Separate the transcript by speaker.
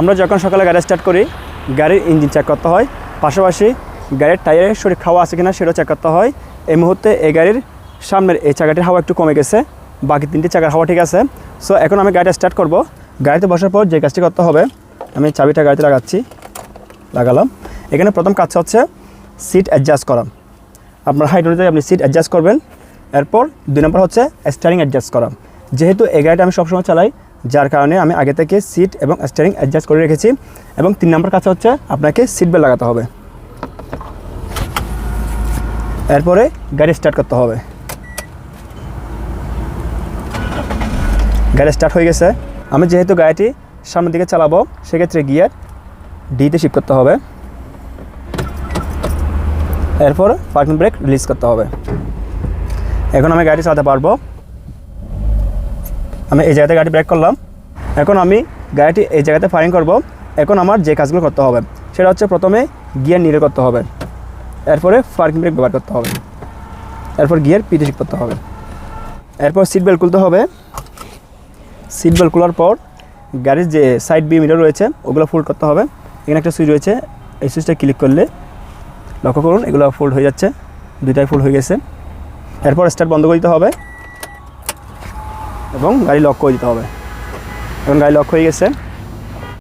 Speaker 1: আমরা যখন সকালে গাড়ি স্টার্ট করি, গাড়ির ইঞ্জিন চেক করতে হয়। পাশাপাশি গাড়ির টায়ারের শরীর খাওয়া আছে কিনা সেটাও চেক করতে হয়। এই মুহূর্তে এই গাড়ির সামনের এই চাকাটির হাওয়া একটু কমে গেছে। বাকি তিনটি চাকার হাওয়া ঠিক আছে। সো এখন আমি গাড়িটা স্টার্ট করব। গাড়িতে বসার পর যে কাজটি করতে হবে, আমি চাবিটা গাড়িতে লাগাচ্ছি। লাগালাম। এখানে প্রথম কাজ হচ্ছে সিট অ্যাডজাস্ট করা। আপনার হাইট অনুযায়ী আপনি সিট অ্যাডজাস্ট করবেন। এরপর দুই নম্বর হচ্ছে স্টারিং অ্যাডজাস্ট করা। যেহেতু এই গাড়িটা আমি সবসময় চালাই যার কারণে আমি আগে থেকে সিট এবং স্টারিং অ্যাডজাস্ট করে রেখেছি এবং তিন নম্বর কাছে হচ্ছে আপনাকে সিট বেল্ট লাগাতে হবে। এরপরে গাড়ি স্টার্ট করতে হবে। গাড়ি স্টার্ট হয়ে গেছে। আমি যেহেতু গাড়িটি সামনের দিকে চালাবো, সেক্ষেত্রে গিয়ার ডিতে শিফট করতে হবে। এরপর পার্কিং ব্রেক রিলিজ করতে হবে। এখন আমি গাড়ি চালাতে পারব। আমি এই জায়গাতে গাড়ি ব্রেক করলাম। এখন আমি গাড়িটি এই জায়গাতে ফায়ারিং করব। এখন আমার যে কাজগুলো করতে হবে, সেটা হচ্ছে প্রথমে গিয়ার নিরে করতে হবে। এরপরে পার্কিং ব্রেক ব্যবহার করতে হবে। এরপর গিয়ার পিটি করতে হবে। এরপর সিট বেল্ট খুলতে হবে। সিট বেল্ট খোলার পর গাড়ির যে সাইড বি মিটার রয়েছে, ওগুলো ফোল্ড করতে হবে। এখানে একটা সুইচ রয়েছে। এই সুইচটা ক্লিক করলে লক্ষ্য করুন, এগুলো ফোল্ড হয়ে যাচ্ছে। দুইটাই ফোল্ড হয়ে গেছে। এরপর স্টার্ট বন্ধ করে দিতে হবে। এবং গাড়ি লক করে দিতে হবে। এখন গাড়ি লক হয়ে গেছে।